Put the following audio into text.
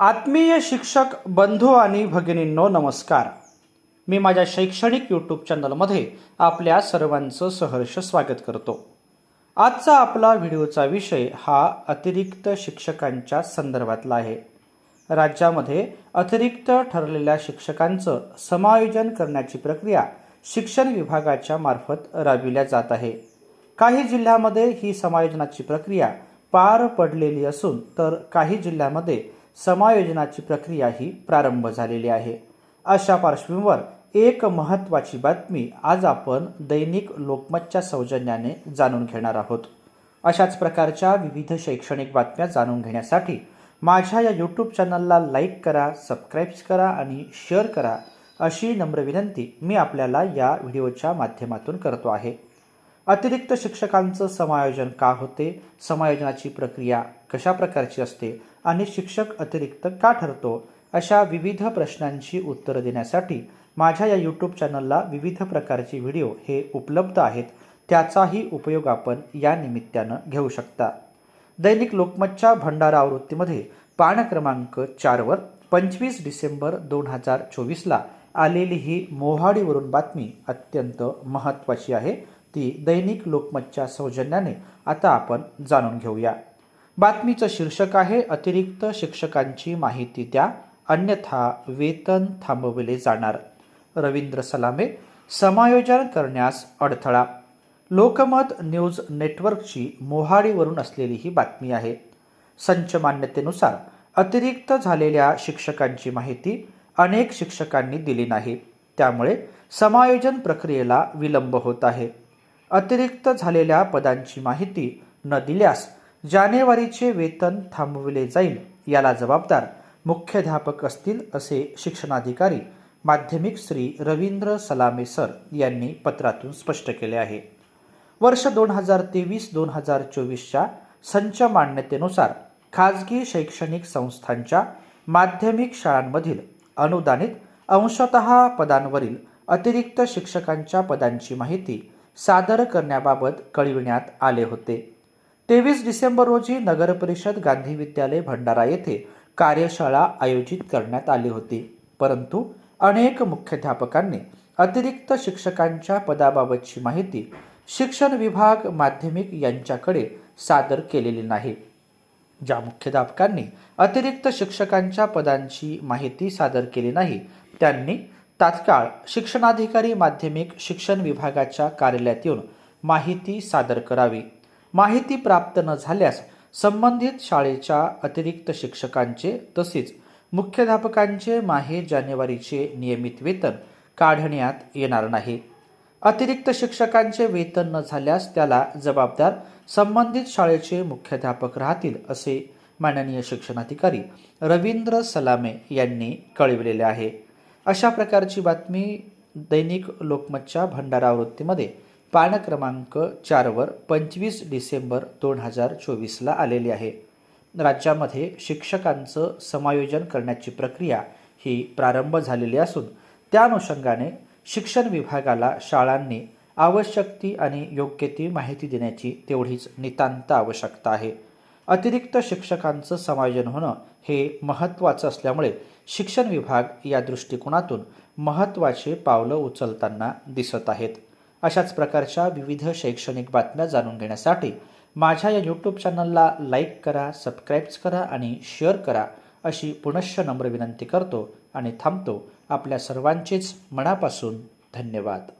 आत्मीय शिक्षक बंधू आणि भगिनींनो नमस्कार. मी माझ्या शैक्षणिक यूट्यूब चॅनलमध्ये आपल्या सर्वांचं सहर्ष स्वागत करतो. आजचा आपला व्हिडिओचा विषय हा अतिरिक्त शिक्षकांच्या संदर्भातला आहे. राज्यामध्ये अतिरिक्त ठरलेल्या शिक्षकांचं समायोजन करण्याची प्रक्रिया शिक्षण विभागाच्या मार्फत राबविल्या जात आहे. काही जिल्ह्यामध्ये ही समायोजनाची प्रक्रिया पार पडलेली असून तर काही जिल्ह्यामध्ये समायोजनाची प्रक्रिया ही प्रारंभ झालेली आहे. अशा पार्श्वभूमीवर एक महत्त्वाची बातमी आज आपण दैनिक लोकमतच्या सौजन्याने जाणून घेणार आहोत. अशाच प्रकारच्या विविध शैक्षणिक बातम्या जाणून घेण्यासाठी माझ्या या यूट्यूब चॅनलला लाईक करा सबस्क्राईब करा आणि शेअर करा अशी नम्र विनंती मी आपल्याला या व्हिडिओच्या माध्यमातून करतो आहे. अतिरिक्त शिक्षकांचं समायोजन का होते? समायोजनाची प्रक्रिया कशा प्रकारची असते? आणि शिक्षक अतिरिक्त का ठरतो? अशा विविध प्रश्नांची उत्तरं देण्यासाठी माझ्या या यूट्यूब चॅनलला विविध प्रकारचे व्हिडिओ हे उपलब्ध आहेत. त्याचाही उपयोग आपण या निमित्तानं घेऊ शकता. दैनिक लोकमतच्या भंडारा आवृत्तीमध्ये पान क्रमांक चारवर पंचवीस डिसेंबर दोन हजार चोवीसला आलेली ही मोहाडीवरून बातमी अत्यंत महत्त्वाची आहे. ती दैनिक लोकमतच्या सौजन्याने आता आपण जाणून घेऊया. बातमीचं शीर्षक आहे अतिरिक्त शिक्षकांची माहिती द्या अन्यथा वेतन थांबवले जाणार. रवींद्र सलामे समायोजन करण्यास अडथळा. लोकमत न्यूज नेटवर्कची मोहाडीवरून असलेली ही बातमी आहे. संच मान्यतेनुसार अतिरिक्त झालेल्या शिक्षकांची माहिती अनेक शिक्षकांनी दिली नाही. त्यामुळे समायोजन प्रक्रियेला विलंब होत आहे. अतिरिक्त झालेल्या पदांची माहिती न दिल्यास जानेवारीचे वेतन थांबविले जाईल याला जबाबदार मुख्याध्यापक असतील असे शिक्षणाधिकारी माध्यमिक श्री रवींद्र सलामे सर यांनी पत्रातून स्पष्ट केले आहे. वर्ष दोन हजार तेवीस दोन हजार चोवीसच्या संच मान्यतेनुसार खाजगी शैक्षणिक संस्थांच्या माध्यमिक शाळांमधील अनुदानित अंशतः पदांवरील अतिरिक्त शिक्षकांच्या पदांची माहिती सादर करण्याबाबत कळविण्यात आले होते. तेवीस डिसेंबर रोजी नगरपरिषद गांधी विद्यालय भंडारा येथे कार्यशाळा आयोजित करण्यात आली होती. परंतु अनेक मुख्याध्यापकांनी अतिरिक्त शिक्षकांच्या पदाबाबतची माहिती शिक्षण विभाग माध्यमिक यांच्याकडे सादर केलेली नाही. ज्या मुख्याध्यापकांनी अतिरिक्त शिक्षकांच्या पदांची माहिती सादर केली नाही त्यांनी तात्काळ शिक्षणाधिकारी माध्यमिक शिक्षण विभागाच्या कार्यालयात येऊन माहिती सादर करावी. माहिती प्राप्त न झाल्यास संबंधित शाळेच्या अतिरिक्त शिक्षकांचे तसेच मुख्याध्यापकांचे माहे जानेवारीचे नियमित वेतन काढण्यात येणार नाही. अतिरिक्त शिक्षकांचे वेतन न झाल्यास त्याला जबाबदार संबंधित शाळेचे मुख्याध्यापक राहतील असे माननीय शिक्षणाधिकारी रवींद्र सलामे यांनी कळविलेले आहे. अशा प्रकारची बातमी दैनिक लोकमतच्या भंडारा आवृत्तीमध्ये पान क्रमांक चारवर पंचवीस डिसेंबर दोन हजार चोवीसला आलेली आहे. राज्यामध्ये शिक्षकांचं समायोजन करण्याची प्रक्रिया ही प्रारंभ झालेली असून त्या अनुषंगाने शिक्षण विभागाला शाळांनी आवश्यक ती आणि योग्य ती माहिती देण्याची तेवढीच नितांत आवश्यकता आहे. अतिरिक्त शिक्षकांचं समायोजन होणं हे महत्त्वाचं असल्यामुळे शिक्षण विभाग या दृष्टिकोनातून महत्त्वाचे पावलं उचलताना दिसत आहेत. अशाच प्रकारच्या विविध शैक्षणिक बातम्या जाणून घेण्यासाठी माझ्या या यूट्यूब चॅनलला लाईक करा सबस्क्राईब्स करा आणि शेअर करा अशी पुनश्च नम्र विनंती करतो आणि थांबतो आपल्या सर्वांचेच मनापासून धन्यवाद.